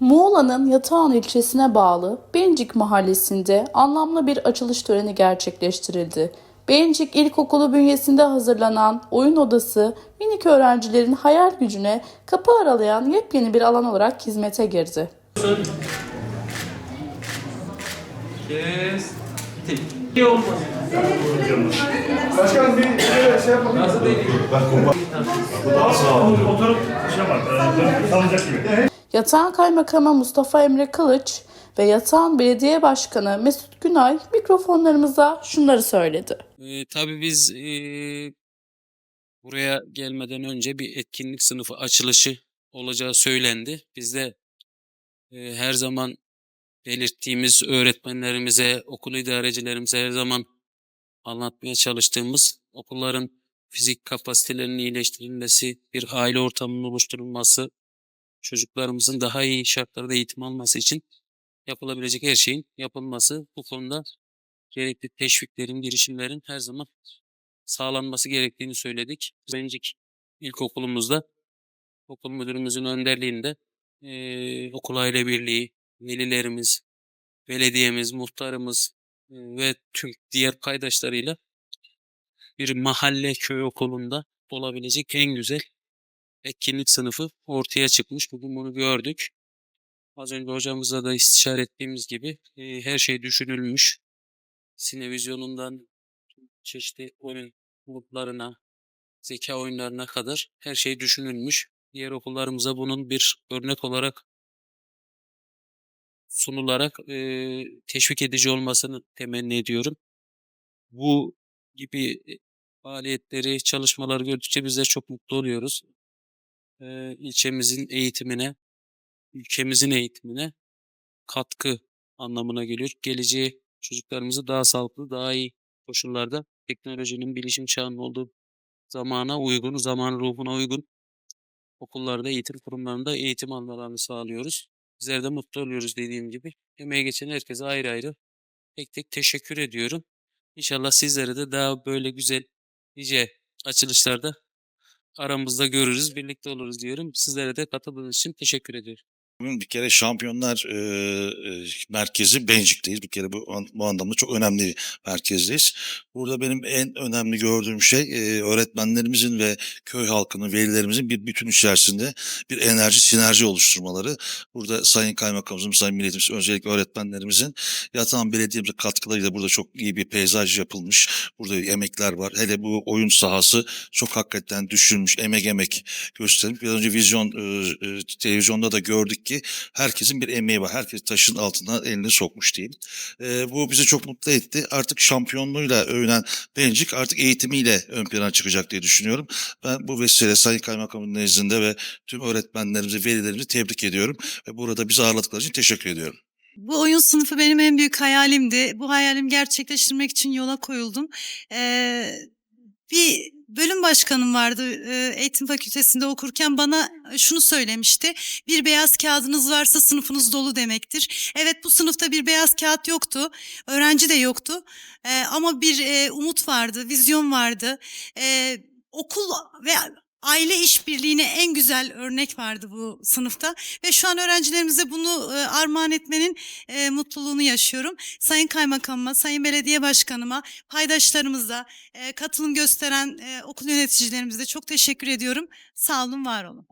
Muğla'nın Yatağan ilçesine bağlı Bencik mahallesinde anlamlı bir açılış töreni gerçekleştirildi. Bencik İlkokulu bünyesinde hazırlanan oyun odası minik öğrencilerin hayal gücüne kapı aralayan yepyeni bir alan olarak hizmete girdi. Başkanım bir şey yapalım. Nasıl değil? Oturup şey var, salınacak gibi. Yatağan Kaymakamı Mustafa Emre Kılıç ve Yatağan Belediye Başkanı Mesut Günay mikrofonlarımıza şunları söyledi. Ee, tabii biz ee, buraya gelmeden önce bir etkinlik sınıfı açılışı olacağı söylendi. Biz de ee, her zaman belirttiğimiz öğretmenlerimize, okul idarecilerimize her zaman anlatmaya çalıştığımız okulların fizik kapasitelerinin iyileştirilmesi, bir aile ortamının oluşturulması, çocuklarımızın daha iyi şartlarda eğitim alması için yapılabilecek her şeyin yapılması bu konuda gerekli teşviklerin, girişimlerin her zaman sağlanması gerektiğini söyledik. Bencik ilkokulumuzda okul müdürümüzün önderliğinde eee okul aile birliği, velilerimiz, belediyemiz, muhtarımız eee, ve tüm diğer paydaşlarıyla bir mahalle köy okulunda olabilecek en güzel etkinlik sınıfı ortaya çıkmış. Bugün bunu gördük. Az önce hocamızla da istişare ettiğimiz gibi eee, her şey düşünülmüş. Sinevizyonundan çeşitli oyun gruplarına, zeka oyunlarına kadar her şey düşünülmüş. Diğer okullarımıza bunun bir örnek olarak sunularak eee, teşvik edici olmasını temenni ediyorum. Bu gibi e, faaliyetleri, çalışmaları gördükçe bizler çok mutlu oluyoruz. Eee ilçemizin eğitimine, ülkemizin eğitimine katkı anlamına geliyor. Geleceği çocuklarımızı daha sağlıklı, daha iyi koşullarda teknolojinin bilişim çağının olduğu zamana uygun, zaman ruhuna uygun okullarda, eğitim kurumlarında eğitim almalarını sağlıyoruz. Bizler de mutlu oluyoruz dediğim gibi. Emeğe geçen herkese ayrı ayrı tek tek teşekkür ediyorum. İnşallah sizlere de daha böyle güzel nice açılışlarda aramızda görürüz, birlikte oluruz diyorum. Sizlere de katıldığınız için teşekkür ediyorum. Bugün bir kere şampiyonlar e, merkezi Bencik'teyiz. Bir kere bu, bu anlamda çok önemli bir merkezdeyiz. Burada benim en önemli gördüğüm şey e, öğretmenlerimizin ve köy halkının, velilerimizin bir bütün içerisinde bir enerji, sinerji oluşturmaları. Burada Sayın Kaymakamımızın, Sayın Milletimizin, özellikle öğretmenlerimizin yatağın belediyemize katkılarıyla burada çok iyi bir peyzaj yapılmış. Burada emekler var. Hele bu oyun sahası çok hakikaten düşünmüş, emek emek gösterilmiş. Biraz önce vizyon e, e, televizyonda da gördük ki herkesin bir emeği var. Herkes taşın altına elini sokmuş diyeyim. E, bu bizi çok mutlu etti. Artık şampiyonluğuyla övünen Bencik artık eğitimiyle ön plana çıkacak diye düşünüyorum. Ben bu vesileyle Sayın Kaymakamın nezdinde ve tüm öğretmenlerimizi, velilerimizi tebrik ediyorum. Ve burada bizi ağırladıkları için teşekkür ediyorum. Bu oyun sınıfı benim en büyük hayalimdi. Bu hayalimi gerçekleştirmek için yola koyuldum. Ee, bir bölüm başkanım vardı e, eğitim fakültesinde okurken bana şunu söylemişti. Bir beyaz kağıdınız varsa sınıfınız dolu demektir. Evet bu sınıfta bir beyaz kağıt yoktu. Öğrenci de yoktu. Ee, ama bir e, umut vardı, vizyon vardı. Okul ve aile işbirliğine en güzel örnek vardı bu sınıfta ve şu an öğrencilerimize bunu e, armağan etmenin e, mutluluğunu yaşıyorum. Sayın Kaymakamıma, Sayın Belediye Başkanıma, paydaşlarımıza, e, katılım gösteren okul yöneticilerimize çok teşekkür ediyorum. Sağ olun, var olun.